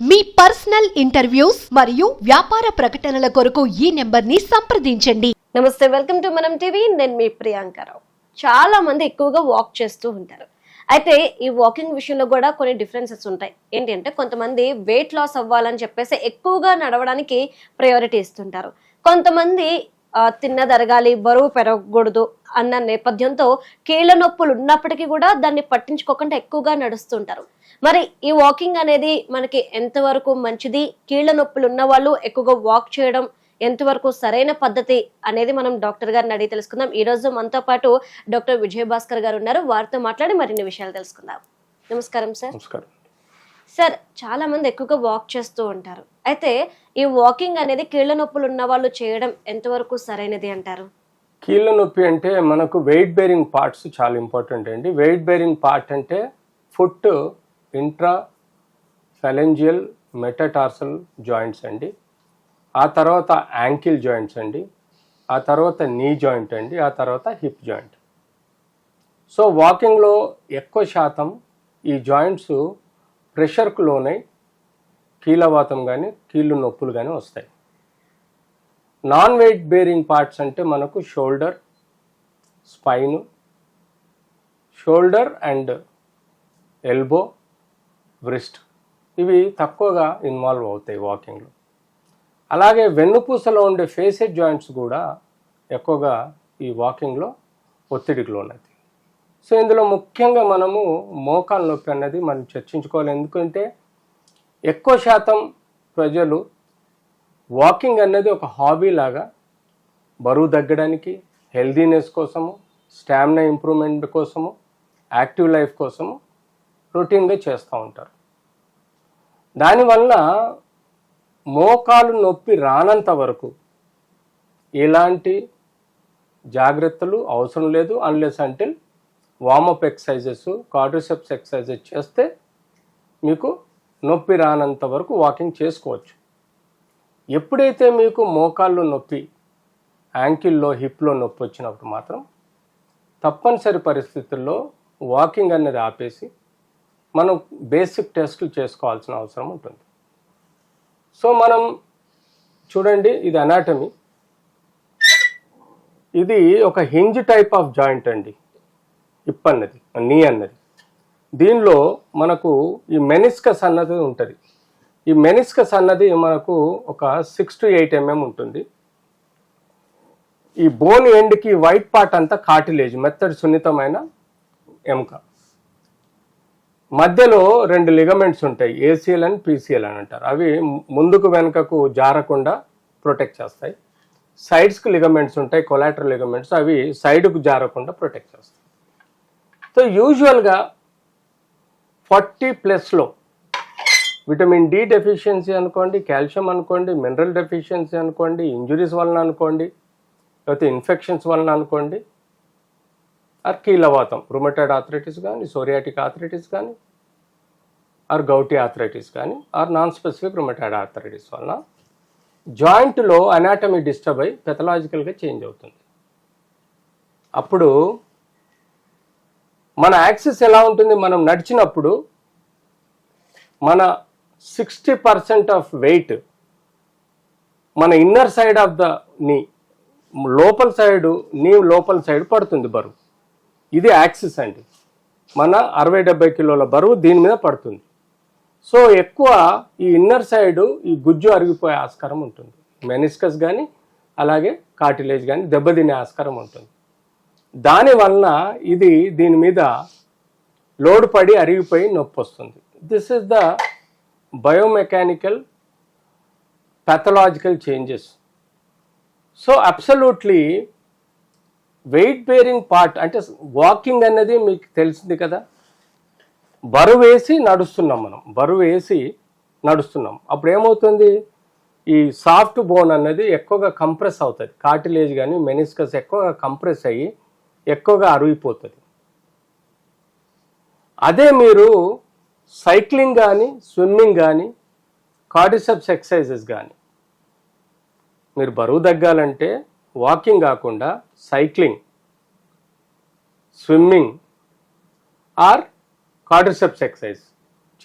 మీ personal interviews మరియు వ్యాపార ప్రకటనల కొరకు ఈ నెంబర్ని సంప్రదించండి. నమస్తే వెల్కమ్ టు మనం టీవీ. నేను మీ ప్రియాంకరావు చాలా మంది ఎక్కువగా వాక్ చేస్తూ ఉంటారు. అయితే ఈ వాకింగ్ విషయంలో కూడా కొన్ని డిఫరెన్సెస్ ఉంటాయి. ఏంటి అంటే కొంతమంది వెయిట్ లాస్ అవ్వాలని చెప్పేసి ఎక్కువగా నడవడానికి ప్రయారిటీ ఇస్తుంటారు. కొంతమంది తిన్నదరగాలి బరువు పెరగకూడదు అన్న నేపథ్యంతో కీళ్ళ నొప్పులు ఉన్నప్పటికీ కూడా దాన్ని పట్టించుకోకుండా ఎక్కువగా నడుస్తుంటారు. మరి ఈ వాకింగ్ అనేది మనకి ఎంతవరకు మంచిది? కీళ్ళ నొప్పులు ఉన్న వాళ్ళు ఎక్కువగా వాక్ చేయడం ఎంతవరకు సరైన పద్ధతి అనేది మనం డాక్టర్ గారిని అడిగి తెలుసుకుందాం. ఈ రోజు మనతో పాటు డాక్టర్ విజయ్ భాస్కర్ గారు ఉన్నారు. వారితో మాట్లాడి మరిన్ని విషయాలు తెలుసుకుందాం. నమస్కారం సార్. నమస్కారం. సార్ చాలా మంది ఎక్కువగా వాక్ చేస్తూ ఉంటారు. అయితే ఈ వాకింగ్ అనేది కీళ్ళ నొప్పులు ఉన్న వాళ్ళు చేయడం ఎంతవరకు సరైనది అంటారు? కీళ్ళ నొప్పి అంటే మనకు వెయిట్ బేరింగ్ పార్ట్స్ చాలా ఇంపార్టెంట్ అండి. వెయిట్ బేరింగ్ పార్ట్ అంటే foot intra phalangeal metatarsal joints అండి. ఆ తర్వాత యాంకిల్ జాయింట్స్ అండి. ఆ తర్వాత నీ జాయింట్ అండి. ఆ తర్వాత హిప్ జాయింట్ సో వాకింగ్లో ఎక్కువ శాతం ఈ జాయింట్స్ ప్రెషర్కు లోనై కీలవాతం కానీ కీళ్ళు నొప్పులు కానీ వస్తాయి. నాన్ వెయిట్ బేరింగ్ పార్ట్స్ అంటే మనకు shoulder spine shoulder and elbow wrist ఇవి తక్కువగా ఇన్వాల్వ్ అవుతాయి వాకింగ్లో అలాగే వెన్నుపూసలో ఉండే ఫేసెడ్ జాయింట్స్ కూడా ఎక్కువగా ఈ వాకింగ్లో ఒత్తిడికి ఉన్నది సో ఇందులో ముఖ్యంగా మనము మోకాలు నొప్పి అన్నది మనం చర్చించుకోవాలి. ఎందుకంటే ఎక్కువ శాతం ప్రజలు వాకింగ్ అనేది ఒక హాబీ లాగా బరువు తగ్గడానికి హెల్దీనెస్ కోసము స్టామినా ఇంప్రూవ్మెంట్ కోసము యాక్టివ్ లైఫ్ కోసము రొటీన్గా చేస్తూ ఉంటారు. దానివల్ల మోకాలు నొప్పి రానంత వరకు ఎలాంటి జాగ్రత్తలు అవసరం లేదు అన్లెస్ అంటే వామప్ ఎక్సర్సైజెస్ కార్డిసెప్స్ ఎక్సర్సైజెస్ చేస్తే మీకు నొప్పి రానంత వరకు వాకింగ్ చేసుకోవచ్చు. ఎప్పుడైతే మీకు మోకాల్లో నొప్పి యాంకిల్లో హిప్లో నొప్పి వచ్చినప్పుడు మాత్రం తప్పనిసరి పరిస్థితుల్లో వాకింగ్ అనేది ఆపేసి మనం బేసిక్ టెస్టులు చేసుకోవాల్సిన అవసరం ఉంటుంది. సో మనం చూడండి ఇది అనాటమీ ఇది ఒక హింజ్ టైప్ ఆఫ్ జాయింట్ అండి. హిప్ అన్నది నీ అన్నది. దీనిలో మనకు ఈ మెనిస్కస్ అన్నది ఉంటుంది. ఈ మెనిస్కస్ అన్నది మనకు ఒక సిక్స్ టు ఎయిట్ ఎంఎం ఉంటుంది. ఈ బోన్ ఎండ్కి వైట్ పార్ట్ అంతా కాటిలేజ్ మెత్తడి సున్నితమైన ఎముక మధ్యలో రెండు లిగమెంట్స్ ఉంటాయి ఏసీఎల్ అండ్ పీసీఎల్ అని అంటారు. అవి ముందుకు వెనుకకు జారకుండా ప్రొటెక్ట్ చేస్తాయి. సైడ్స్కి లిగమెంట్స్ ఉంటాయి కొలాటర్ లిగమెంట్స్ అవి సైడ్కు జారకుండా ప్రొటెక్ట్ చేస్తాయి. సో యూజువల్గా ఫార్టీ ప్లస్లో విటమిన్ డి డెఫిషియన్సీ అనుకోండి కాల్షియం అనుకోండి మినరల్ డెఫిషియన్సీ అనుకోండి ఇంజురీస్ వలన అనుకోండి లేకపోతే ఇన్ఫెక్షన్స్ వలన అనుకోండి ఆర్ కీలవాతం రుమటైడ్ ఆథరైటిస్ కానీ సోరియాటిక్ ఆథరైటిస్ కానీ ఆర్ గౌటీ ఆథరైటిస్ కానీ or non specific rheumatoid arthritis వలన జాయింట్లో అనాటమీ డిస్టర్బ్ అయి పెథలాజికల్గా చేంజ్ అవుతుంది. అప్పుడు మన యాక్సిస్ ఎలా ఉంటుంది? మనం నడిచినప్పుడు మన సిక్స్టీ పర్సెంట్ ఆఫ్ వెయిట్ మన inner side of the knee లోపల సైడ్ నీ లోపల సైడ్ పడుతుంది బరువు. ఇది యాక్సిస్ అండి. మన అరవై డెబ్బై కిలోల బరువు దీని మీద పడుతుంది. సో ఎక్కువ ఈ ఇన్నర్ సైడ్ ఈ గుజ్జు అరిగిపోయే ఆస్కారం ఉంటుంది. మెనిస్కస్ కానీ అలాగే కార్టిలేజ్ కానీ దెబ్బతినే ఆస్కారం ఉంటుంది. దాని వలన ఇది దీని మీద లోడ్ పడి అరిగిపోయి నొప్పి వస్తుంది this is the biomechanical pathological changes so absolutely weight bearing part అంటే వాకింగ్ అనేది మీకు తెలిసింది కదా? బరువు వేసి నడుస్తున్నాం మనం. బరువు వేసి నడుస్తున్నాం. అప్పుడు ఏమవుతుంది? ఈ సాఫ్ట్ బోన్ అనేది ఎక్కువగా కంప్రెస్ అవుతుంది. కార్టిలేజ్ కానీ మెనిస్కస్ ఎక్కువగా కంప్రెస్ అయ్యి ఎక్కువగా అరిగిపోతుంది. అదే మీరు సైక్లింగ్ కానీ స్విమ్మింగ్ కానీ కార్డిసెప్స్ ఎక్సర్సైజెస్ కానీ మీరు బరువు తగ్గాలంటే వాకింగ్ కాకుండా సైక్లింగ్ స్విమ్మింగ్ ఆర్ కార్డిసెప్స్ ఎక్సర్సైజ్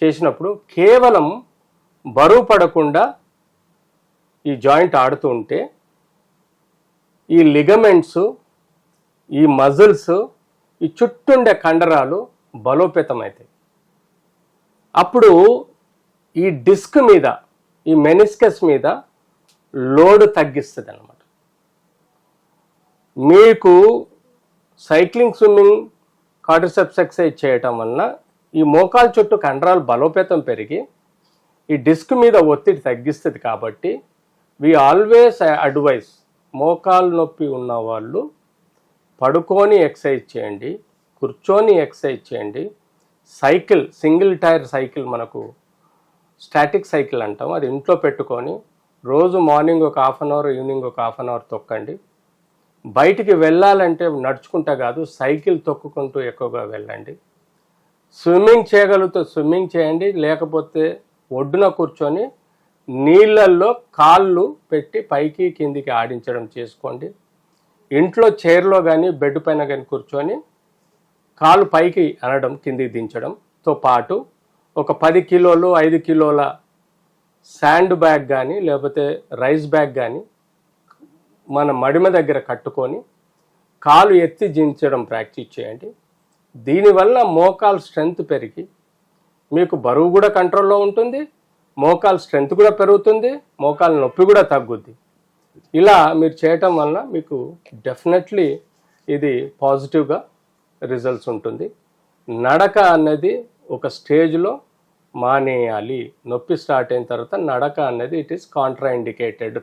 చేసినప్పుడు కేవలం బరువు పడకుండా ఈ జాయింట్ ఆడుతూ ఉంటే ఈ లిగమెంట్స్ ఈ మజిల్స్ ఈ చుట్టుండే కండరాలు బలోపేతమవుతాయి అప్పుడు ఈ డిస్క్ మీద ఈ మెనిస్కస్ మీద లోడ్ తగ్గిస్తుంది అనమాట మీకు సైక్లింగ్ స్విమ్మింగ్ కార్డిసెప్స్ ఎక్సైజ్ చేయటం వలన ఈ మోకాల చుట్టూ కండరాలు బలోపేతం పెరిగి ఈ డిస్క్ మీద ఒత్తిడి తగ్గిస్తుంది కాబట్టి వి ఆల్వేస్ అడ్వైస్ మోకాలు నొప్పి ఉన్న వాళ్ళు పడుకొని ఎక్సర్సైజ్ చేయండి కూర్చొని ఎక్సర్సైజ్ చేయండి. సైకిల్ సింగిల్ టైర్ సైకిల్ మనకు స్టాటిక్ సైకిల్ అంటాం. అది ఇంట్లో పెట్టుకొని రోజు మార్నింగ్ ఒక హాఫ్ అన్ అవర్ ఈవినింగ్ ఒక హాఫ్ అన్ అవర్ తొక్కండి. బయటికి వెళ్ళాలంటే నడుచుకుంటా కాదు సైకిల్ తొక్కుకుంటూ ఎక్కువగా వెళ్ళండి. స్విమ్మింగ్ చేయగలిగితే స్విమ్మింగ్ చేయండి. లేకపోతే ఒడ్డున కూర్చొని నీళ్ళల్లో కాళ్ళు పెట్టి పైకి కిందికి ఆడించడం చేసుకోండి. ఇంట్లో చైర్లో కానీ బెడ్ పైన కానీ కూర్చొని కాలు పైకి అనడం కిందికి దించడంతో పాటు ఒక పది కిలోలు ఐదు కిలోల శాండ్ బ్యాగ్ కానీ లేకపోతే రైస్ బ్యాగ్ కానీ మన మడిమ దగ్గర కట్టుకొని కాలు ఎత్తి దించడం ప్రాక్టీస్ చేయండి. దీనివల్ల మోకాలు స్ట్రెంగ్త్ పెరిగి మీకు బరువు కూడా కంట్రోల్లో ఉంటుంది మోకాలు స్ట్రెంగ్త్ కూడా పెరుగుతుంది మోకాల్ నొప్పి కూడా తగ్గుద్ది. ఇలా మీరు చేయటం వలన మీకు డెఫినెట్లీ ఇది పాజిటివ్గా రిజల్ట్స్ ఉంటుంది. నడక అనేది ఒక స్టేజ్లో మానేయాలి. నొప్పి స్టార్ట్ అయిన తర్వాత నడక అనేది ఇట్ ఈస్ కాంట్రాఇండికేటెడ్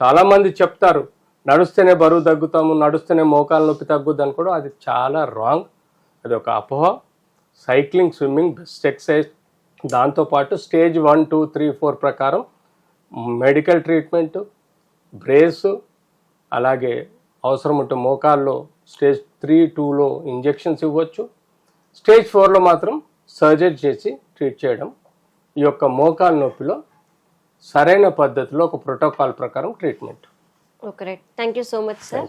చాలామంది చెప్తారు నడుస్తేనే బరువు తగ్గుతాము నడుస్తేనే మోకాల నొప్పి తగ్గుద్ది అనుకోవడం కూడా అది చాలా రాంగ్ అది ఒక అపోహ. సైక్లింగ్ స్విమ్మింగ్ బెస్ట్ ఎక్సర్సైజ్ దాంతోపాటు stage one two three four ప్రకారం మెడికల్ ట్రీట్మెంట్ బ్రేస్ అలాగే అవసరం ఉంటే మోకాల్లో స్టేజ్ త్రీ టూలో ఇంజెక్షన్స్ ఇవ్వచ్చు. స్టేజ్ ఫోర్లో మాత్రం సర్జరీ చేసి ట్రీట్ చేయడం. ఈ యొక్క మోకాలు నొప్పిలో సరైన పద్ధతిలో ఒక ప్రోటోకాల్ ప్రకారం treatment. Okay right thank you so much sir.